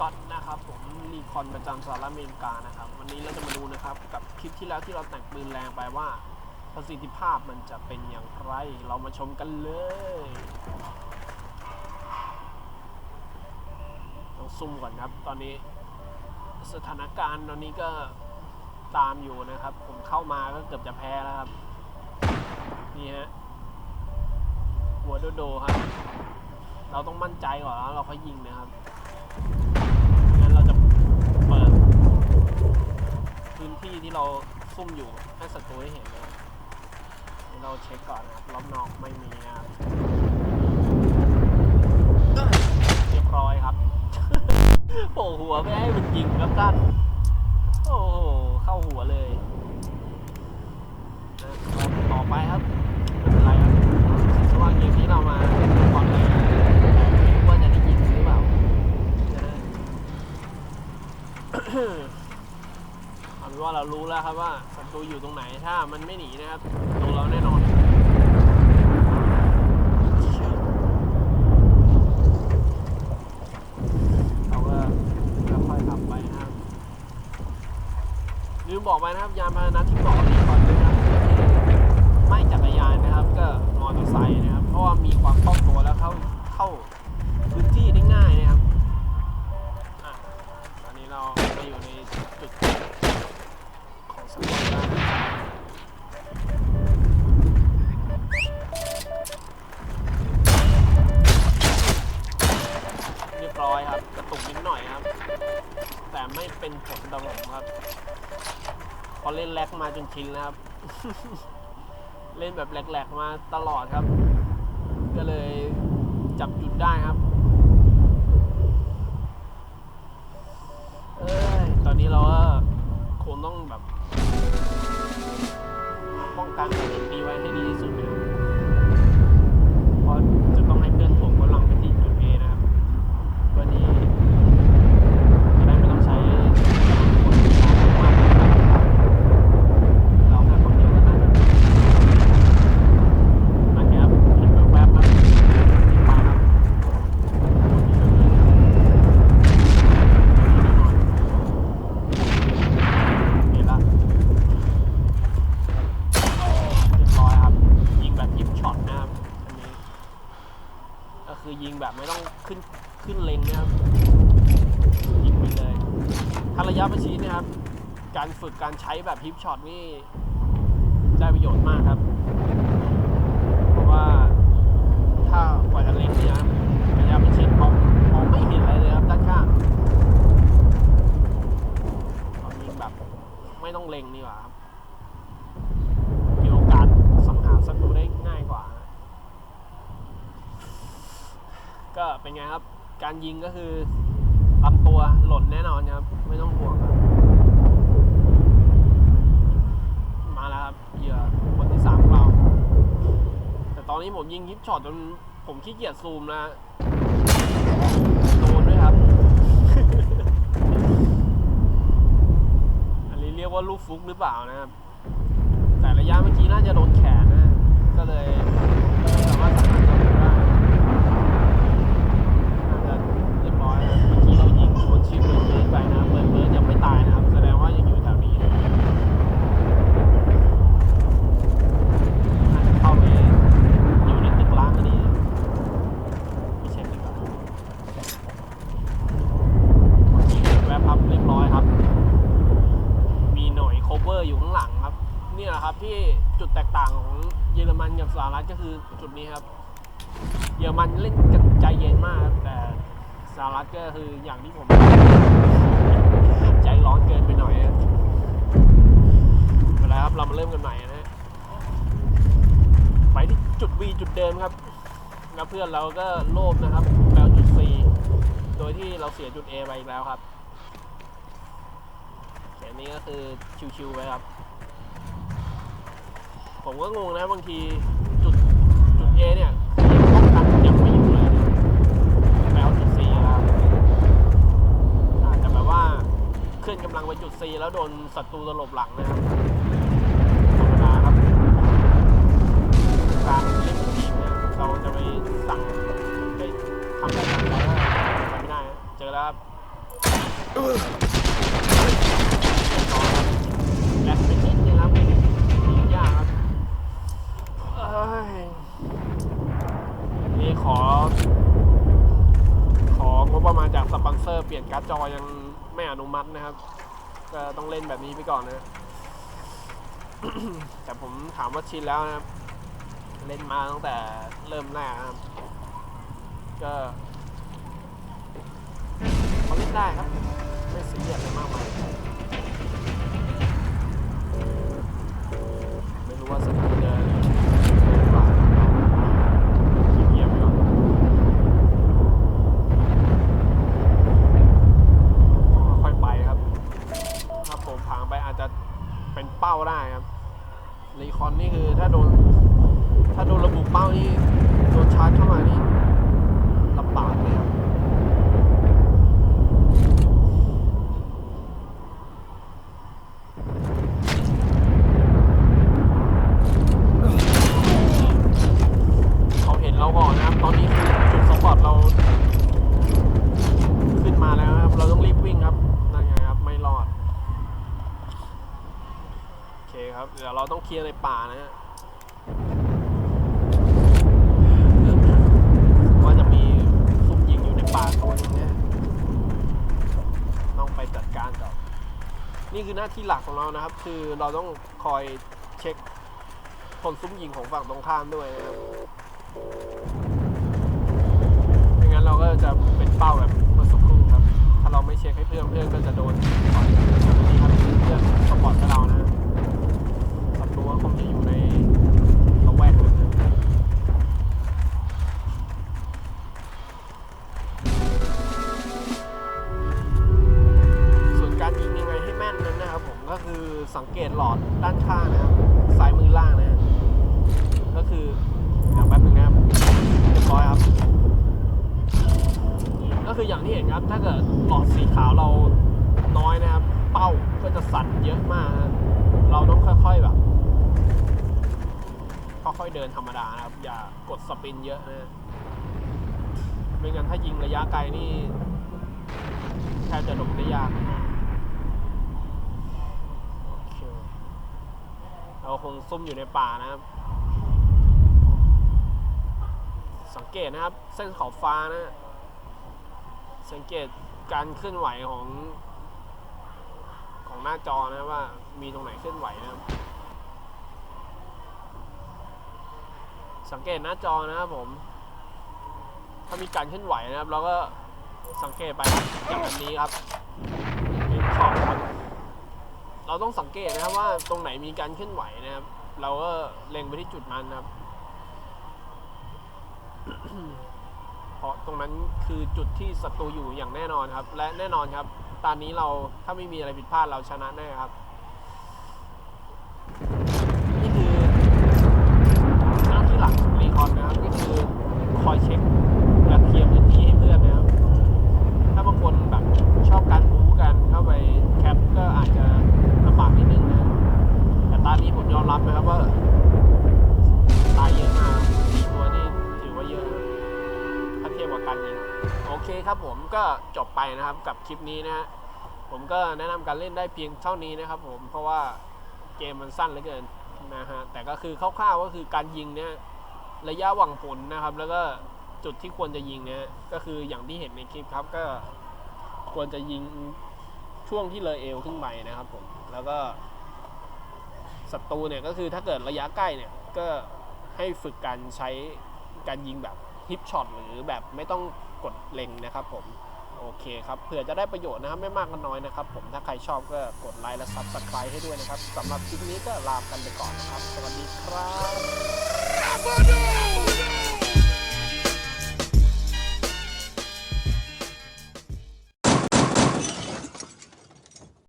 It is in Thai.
ก็ต์นะครับผมลีคอนประจำสหรัฐอเมริกานะครับ วันนี้เราจะมาดูนะครับกับคลิปที่แล้วที่เราแต่งปืนแรงไปว่าประสิทธิภาพมันจะเป็นอย่างไร เรามาชมกันเลยต้องซุ่มก่อนครับ ตอนนี้สถานการณ์ตอนนี้ก็ตามอยู่นะครับ ผมเข้ามาก็เกือบจะแพ้แล้วครับ นี่ฮะหัวโดโดครับ เราต้องมั่นใจก่อนแล้วเราค่อยยิงนะครับงั้นเราจะเปิด พื้นที่ที่เราซุ่มอยู่ให้ศัตรูได้เห็นเดี๋ยเราเช็คก่อนนะครับรอบนอกไม่มีนะครับเรียบร้อยครับโอ้หัวไม่ให้มันยิงครับท่านโอ้โหเข้าหัวเลยต่อไปครับไม่เป็นไรครับเพราะว่าเกมนี้เรามาก่อนเลยว่าจะได้ยิงหรือเปล่า นะฮะเอว่าเรารู้แล้วครับว่าศัตรูอยู่ตรงไหนถ้ามันไม่หนีนะครับโดนเราแน่นอนเราก็ค่อยๆขับไปนะครับลืมบอกไปนะครับยานพาหนะที่บอกดีก่อนด้วยนะไม่จักรยานนะครับ ก็มอเตอร์ไซค์นะครับ เพราะว่ามีความคล่องตัวแล้วเข้าเข้า รียบร้อยครับ กระตุกนิดหน่อยครับ แต่ไม่เป็นผลต่อผมครับ พอเล่นแลกมาจนชินแล้วครับ เล่นแบบแหลกๆมาตลอดครับ ก็เลยจับจุดได้ครับเอ้ยตอนนี้เราก็คงต้องแบบ ป้องกันจุดนี้ไว้ให้ดีที่สุดเพราะจะต้องให้เพื่อนถ่วงกำลังไปที่จุด A นะครับวันนี้จะได้ไม่ต้องใช้กำลังคนมากนะครับเราแค่คนเดียวเท่านั้นนะครับเห็นแวบๆครับไปครับเห็นละ เรียบร้อยครับ ยิงแบบยิบช็อตนะครับอันนี้ ก็ คือยิงแบบไม่ต้องขึ้นขึ้นเลนนะครับยิงไปเลยถ้าระยะประชิดนะครับ การฝึกการใช้แบบฮิปช็อตนี่ได้ประโยชน์มากครับ เพราะว่าถ้ากว่าจะเล่นเนี่ยครับระยะประชิดมองมองไม่เห็นอะไรเลยครับด้านข้างเอายิงแบบไม่ต้องเล็งนี่หว่าครับ มีโอกาสสังหารศัตรูได้ง่ายกว่านะก็เป็นไงครับ การยิงก็คือลำตัวหล่นแน่นอนครับ ไม่ต้องห่วงครับ มาแล้วครับเหยื่อคนที่สามของเรา แต่ตอนนี้ผมยิงฮิปช็อตจนผมขี้เกียจซูมนะโดนด้วยครับ อันนี้เรียกว่าลูกฟุกหรือเปล่านะครับ แต่ระยะเมื่อกี้น่าจะโดนแขนนะ ก็เลยไม่สามารถสังหารศัตรูได้น่าจะเรียบร้อยนะเมื่อกี้เรายิงคนชื่อเบิร์ดเบิร์ดไปนะเบิร์ดเบิร์ดยังไม่ตายนะครับ แสดงว่ายังอยู่แถวนี้นะน่าจะเข้าไปอยู่ในตึกร้างก็ดีนะไม่เช็คดีกว่ายิงแวบพับเรียบร้อยครับ มีหน่วย cover อยู่ข้างหลังครับ นี่แหละครับที่จุดแตกต่างของเยอร ก็คือจุดนี้ครับ เยอรมันเล่นกันใจเย็นมากแต่สหรัฐก็คืออย่างที่ผมใจร้อนเกินไปหน่อยเป็นไรครับเรามาเริ่มกันใหม่นะฮะไปที่จุด V จุดเดิมครับแล้วเพื่อนเราก็โลภนะครับแล้วจุด C โดยที่เราเสียจุด A ไปอีกแล้วครับแต่นี้ก็คือชิวๆไว้ครับ ผมก็งงนะบางที เอเนี่ยยังป้องกันยังไม่อยู่เลยไปเอาจุด C แล้วอาจจะแบบว่าเคลื่อนกำลังไปจุด C แล้วโดนศัตรูตลบหลังนะครับ ขอ ของงบประมาณจากสปอนเซอร์เปลี่ยนการ์ดจอยังไม่อนุมัตินะครับก็ต้องเล่นแบบนี้ไปก่อนนะแต่ผมถามว่าชินแล้วนะเล่นมาตั้งแต่เริ่มแรกครับ ก็เขาเล่นได้ครับ ไม่เสียดอะไรมากมายไม่รู้ว่าสนุก เป้าได้ครับรีคอนนี่คือถ้าโดน ถ้าโดนระบุเป้านี่โดนชาร์จเข้ามานี่ลำบากเลยครับ เขาเห็นเราก่อนนะครับ ตอนนี้คือจุดสปอตเรา ขึ้นมาแล้วนะครับ เราต้องรีบวิ่งครับนั่นไงครับ ไม่รอด โอเคครับ เดี๋ยวเราต้องเค ลียร์ในป่านะฮะว่าจะมีซุ่มยิงอยู่ในป่าตัวนึงเนี่ยต้องไปจัดการก่อนนี่คือหน้าที่หลักของเรานะครับ คือเราต้องคอยเช็คคนซุ่มยิงของฝั่งตรงข้ามด้วยนะครับไม่งั้นเราก็จะเป็นเป้าแบบเมื่อสักครู่ครับ ถ้าเราไม่เช็คให้เพื่อนเพื่อนก็จะโดน สังเกตหลอดด้านข้างนะครับซ้ายมือล่างนะ ก็คือเดี๋ยวแป๊บนึงนะครับเรียบร้อยครับ ก็คืออย่างที่เห็นครับ ถ้าเกิดหลอดสีขาวเราน้อยนะครับ เป้าก็จะสั่นเยอะมาก เราต้องค่อยๆแบบค่อยๆเดินธรรมดานะครับ อย่ากดสปินเยอะนะไม่งั้นถ้ายิงระยะไกลนี่แทบจะหลบได้ยากอเค เราคงซุ่มอยู่ในป่านะครับ สังเกตนะครับ เส้นขอบฟ้านะ สังเกตการเคลื่อนไหวของ ของหน้าจอนะว่ามีตรงไหนเคลื่อนไหวนะครับ สังเกตหน้าจอนะครับผม ถ้ามีการเคลื่อนไหวนะครับ เราก็สังเกตไปครับอย่างแบบนี้ครับมีขอบครับ เราต้องสังเกตนะครับว่าตรงไหนมีการเคลื่อนไหวนะครับ เราก็เล็งไปที่จุดนั้นนะครับ เพราะตรงนั้นคือจุดที่ศัตรูอยู่อย่างแน่นอนครับ และแน่นอนครับ ตอนนี้เราถ้าไม่มีอะไรผิดพลาดเราชนะแน่ครับ นี่คือหน้าที่หลักรีคอนนะครับก็คือคอยเช็คและเคลียร์พื้นที่ให้เพื่อนนะครับ ถ้าบางคนแบบชอบการบู๊กันเข้าไปแคปก็อาจจะลำบากนิดนึงนะ แต่ตอนนี้ผมยอมรับนะครับว่าตายเยอะมากสี่ตัวนี่ถือว่าเยอะถ้าเทียบกับการยิง โอเคครับผมก็จบไปนะครับกับคลิปนี้นะฮะผมก็แนะนำการเล่นได้เพียงเท่านี้นะครับ ผมเพราะว่าเกมมันสั้นเหลือเกินนะฮะแต่ก็คือคร่าวๆก็คือการยิงเนี่ยระยะหวังผลนะครับ แล้วก็จุดที่ควรจะยิงเนี่ยก็คืออย่างที่เห็นในคลิปครับก็ควรจะยิงช่วงที่เลยเอวขึ้นไปนะครับผมแล้วก็ ศัตรูเนี่ยก็คือถ้าเกิดระยะใกล้เนี่ยก็ให้ฝึกการใช้การยิงแบบฮิปช็อตหรือแบบไม่ต้องกดเล็งนะครับผมโอเคครับเผื่อจะได้ประโยชน์นะครับไม่มากก็น้อยนะครับผมถ้าใครชอบก็กดไลค์และซับสไครต์ให้ด้วยนะครับสำหรับคลิปนี้ก็ลากันไปก่อนนะครับ สวัสดีครับ